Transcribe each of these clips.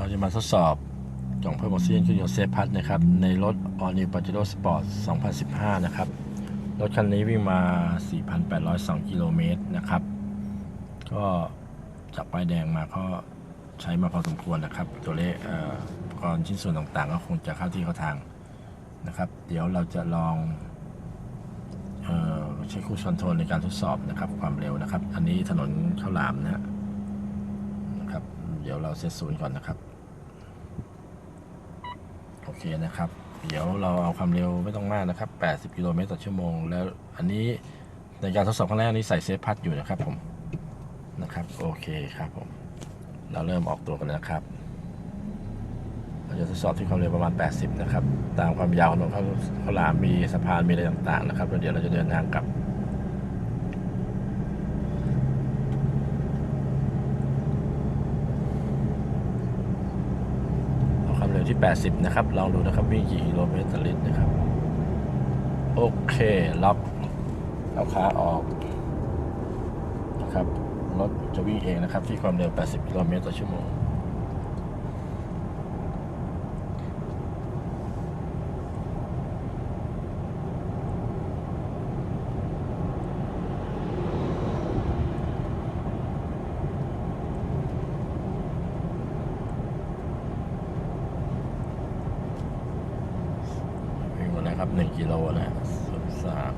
เราจะมาทดสอบกล่องเพิ่มออกซิเจนเครื่องยนต์เซฟพัทนะครับ ในรถ All New Pajero Sport 2015 นะครับ รถคันนี้วิ่งมา 4,802 กิโลเมตรนะครับ ก็จากป้ายแดงมาก็ใช้มาพอสมควรนะครับ ตัวเลขอุปกรณ์ชิ้นส่วนต่างๆ ก็คงจะเข้าที่เข้าทางนะครับ เดี๋ยวเราจะลองเออใช้คู่ชอนโทรลในการทดสอบนะครับ ความเร็วนะครับ อันนี้ถนนข้าวหลามนะฮะนะครับ เดี๋ยวเราเซตศูนย์ก่อนนะครับ โอเคนะครับ เดี๋ยวเราเอาความเร็วไม่ต้องมากนะครับ 80 กิโลเมตรต่อชั่วโมง แล้วอันนี้ในการทดสอบครั้งแรกนี้ใส่เซฟพัดอยู่นะครับผมนะครับ โอเคครับผมเราเริ่มออกตัวกันแล้วนะครับ เราจะทดสอบที่ความเร็วประมาณ 80 นะครับ ตามความยาวของถนนข้าวข้าวหลามมีสะพานมีอะไรต่างๆนะครับแล้วเดี๋ยวเราจะเดินทางกลับ เอาความเร็วที่ 80 นะครับ ลองดูนะครับ วิ่งกี่กิโลเมตรต่อลิตรนะครับ โอเค ล็อกเอาขาออกนะครับ รถจะวิ่งเองนะครับ ที่ความเร็ว 80 กิโลเมตรต่อชั่วโมงวิ่งหมดแล้วครับ 1 กิโลนะ ส่วนสาม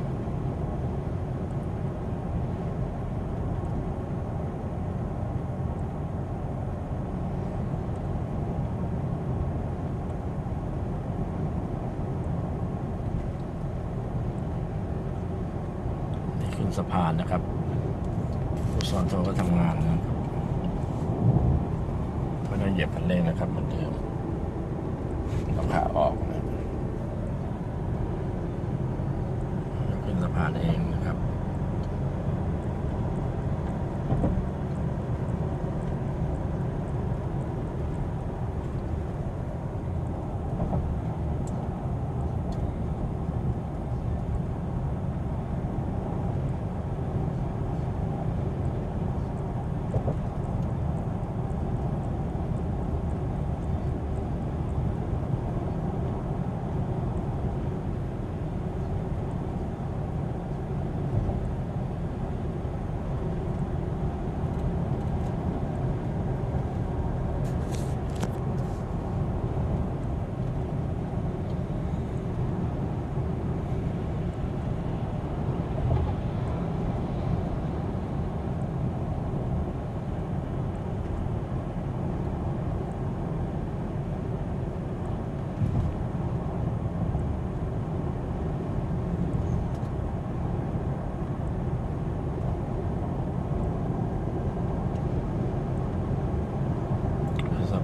นี่ขึ้นสะพานนะครับ ผู้สอนโทก็ทำงานนะครับไม่ต้องเหยียบคันเร่งนะครับเหมือนเดิมต้องขาออกนะ ขึ้นสะพานเองนะครับ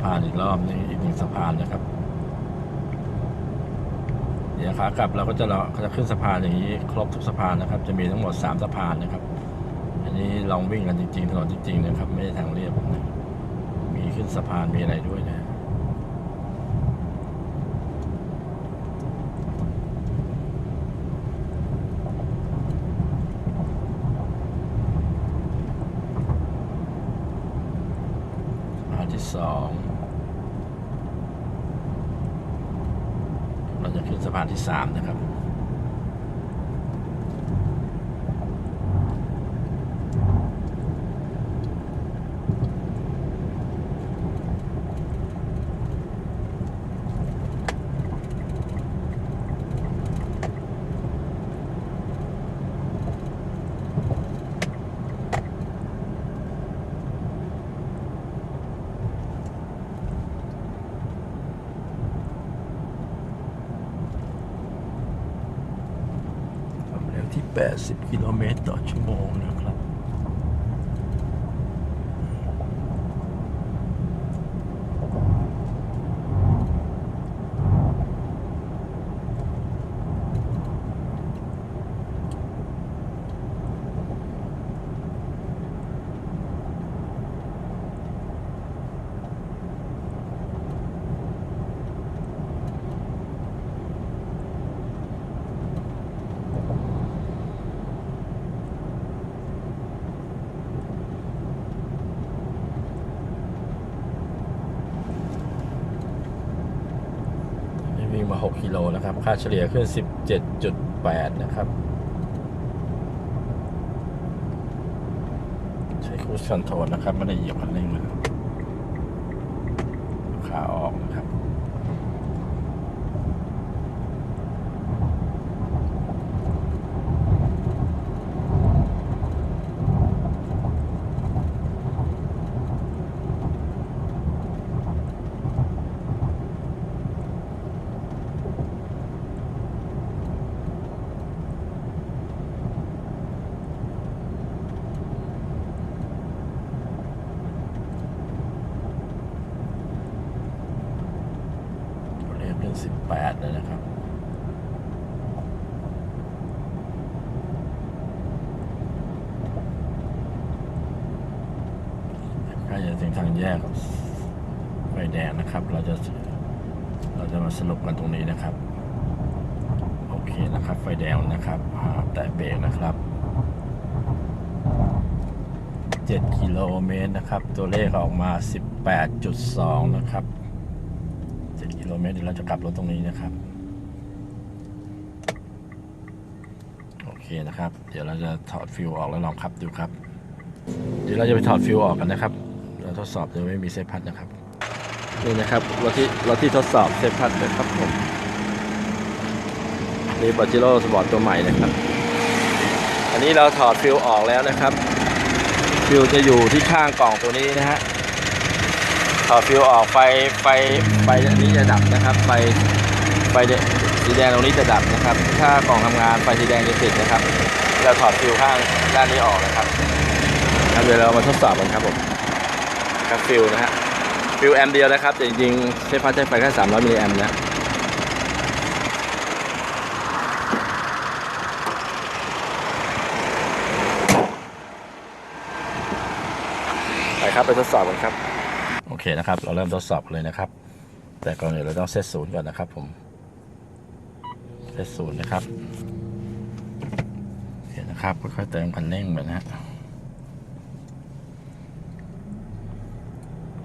พานอีกรอบนึงอีกหนึ่งสะพานนะครับ เดี๋ยวขากลับเราก็จะเราจะขึ้นสะพานอย่างนี้ ครบทุกสะพานนะครับ จะมีทั้งหมดสามสะพานนะครับ อันนี้ลองวิ่งกันจริงๆถนนจริงๆนะครับ ไม่ใช่ทางเรียบนะมีขึ้นสะพานมีอะไรด้วยนะ สะพาน ที่สอง เราจะขึ้นสะพานที่สามนะครับ ความ เร็วที่80าเฉลี่ยขึ้น 17.8 นะครับ ใช้คูสคอนโทรลนะครับ ไม่ได้เหยียบคันเร่งนะ 18วนะครับ ใกล้จะถึงทางแยกไฟแดงนะครับ เราจะเราจะมาสรุปกันตรงนี้นะครับ โอเคนะครับ ไฟแดงนะครับแตะเบรกนะครับ7กิโลเมตรนะครับ ตัวเลขออกมา 18.2 นะครับ โลเมตรเดี๋ยวเราจะกลับรถตรงนี้นะครับ โอเคนะครับ เดี๋ยวเราจะถอดฟิวออกแล้วลองขับดูครับ เดี๋ยวเราจะไปถอดฟิวออกกันนะครับ เราทดสอบโดยไม่มีเซฟพัดนะครับ นี่นะครับรถที่รถที่ทดสอบเซฟพัดนะครับผมนี่ปาจิโร่สปอร์ตตัวใหม่นะครับ อันนี้เราถอดฟิวออกแล้วนะครับ ฟิวจะอยู่ที่ข้างกล่องตัวนี้นะฮะ ถอดฟิวออกไฟไฟไฟอันนี้จะดับนะครับไฟไฟสีแดงตรงนี้จะดับนะครับ ถ้ากล่องทำงานไฟสีแดงจะติดนะครับเราถอดฟิวข้างด้านนี้ออกนะครับครับเดี๋ยวเรามาทดสอบกันครับผมครับฟิวนะฮะฟิวแอมป์เดียวนะครับแต่จริงๆใช้ฟ้าใช้ไฟแค่300มิลลิแอมป์นะไปครับไปทดสอบกันครับ นะครับ เราเริ่มทดสอบเลยนะครับ แต่ก่อนอื่นเราต้องเซตศูนย์ก่อนนะครับ ผมเซตศูนย์นะครับเห็นนะครับค่อยๆเติมคันเร่งไปนะฮะ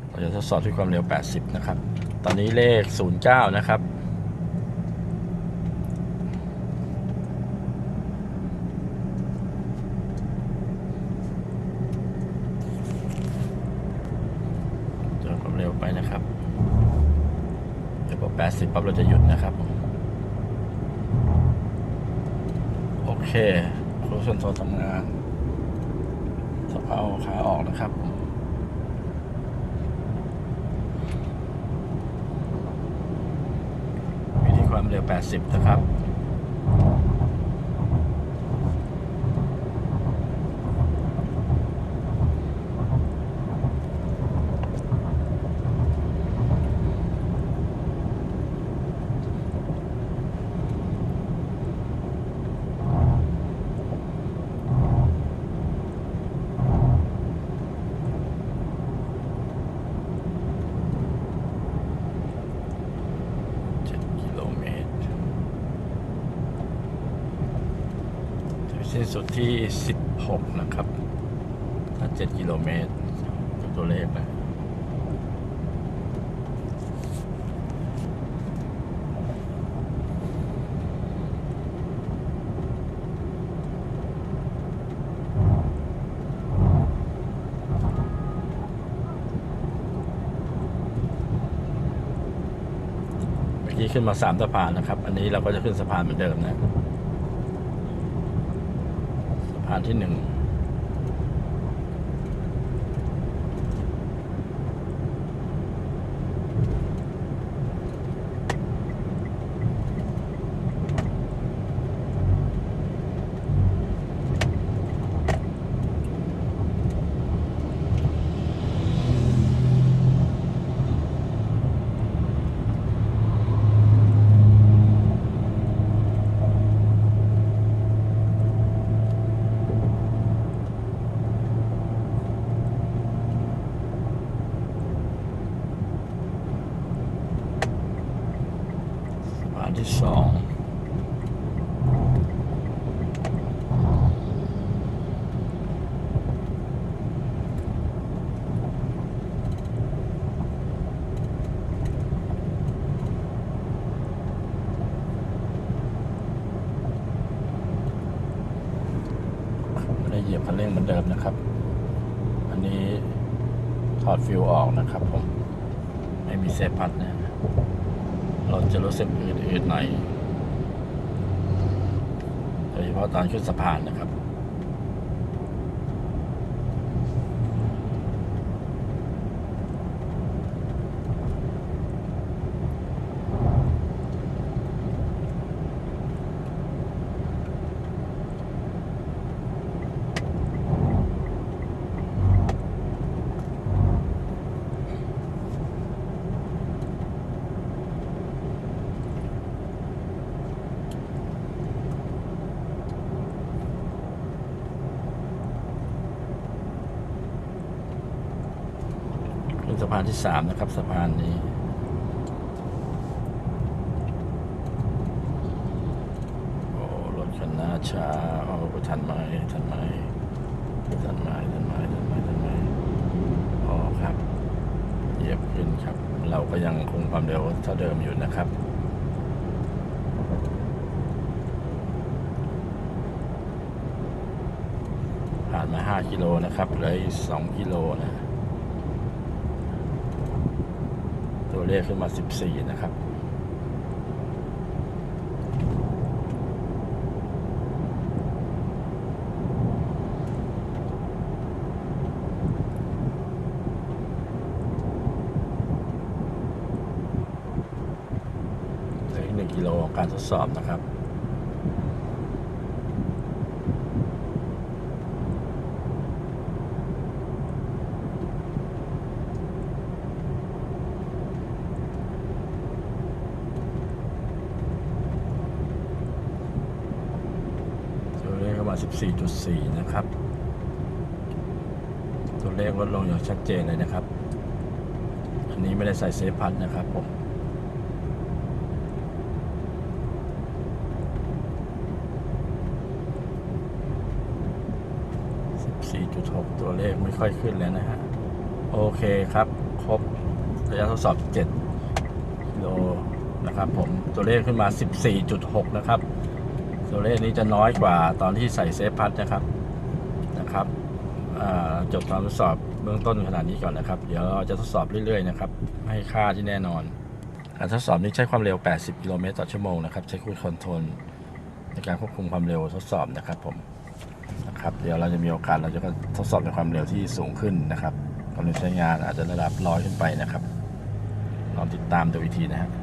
เราจะทดสอบที่ความเร็ว 80 นะครับ ตอนนี้เลข 09 นะครับ เติ มความเร็วไปนะครับเดี๋ยวพอ80ปั๊บเราจะหยุดนะครับ โอเคครูส่วนตัวทำงานจะเอาขาออกนะครับวิธีความเร็ว 80 นะครับ 7 กิโลเมตรถึง สิ้นสุดที่ 16 นะครับ ถ้า 7 กิโลเมตรดูตัวเลขนะเมื่อกี้ขึ้นมาสามสะพานนะครับ อันนี้เราก็จะขึ้นสะพานเหมือนเดิมนะ อันที่หนึ่ง ที่สองได้เหยียบคันเร่งเหมือนเดิมนะครับ อันนี้ถอดฟิวออกนะครับผม ไม่มีเซฟพัดนะ เราจะรู้สึกอืดๆหน่อยโดยเฉพาะตอนขึ้นสะพานนะครับานที่สามนะครับสะพานนี้โอ้รถคันหน้าช้าโอ้ทันไหมทันไหมทันไหมทันไหมทันไหมทันไหมอ๋อครับเหยียบขึ้นครับ เราก็ยังคงความเร็วเท่าเดิมอยู่นะครับผ่านมา 5 กิโลนะครับเหลืออีก2กิโลนะ ตัวเลขขึ้นมา 14 นะครับเหลืออีก1กิโลของการทดสอบนะครับ 4.4 นะครับ ตัวเลขลดลงอย่างชัดเจนเลยนะครับ อันนี้ไม่ได้ใส่เซฟพัทนะครับผม4.6 ตัวเลขไม่ค่อยขึ้นแล้วนะฮะ โอเคครับ ครบระยะทดสอบ 7 กิโลนะครับผมตัวเลขขึ้นมา 14.6 นะครับ ตัวเลขนี้จะน้อยกว่าตอนที่ใส่เซฟพัดนะครับนะครับจบการทดสอบเบื้องต้นขนาดนี้ก่อนนะครับ เดี๋ยวเราจะทดสอบเรื่อยๆนะครับ ให้ค่าที่แน่นอน การทดสอบนี้ใช้ความเร็ว 80 กิโลเมตรต่อชั่วโมงนะครับใช้คูดคอนโทรลในการควบคุมความเร็วทดสอบนะครับผมนะครับเดี๋ยวเราจะมีโอกาสเราจะทดสอบในความเร็วที่สูงขึ้นนะครับความเร็วใช้งานอาจจะระดับร้อยขึ้นไปนะครับลองติดตามดูอีกทีนะฮะ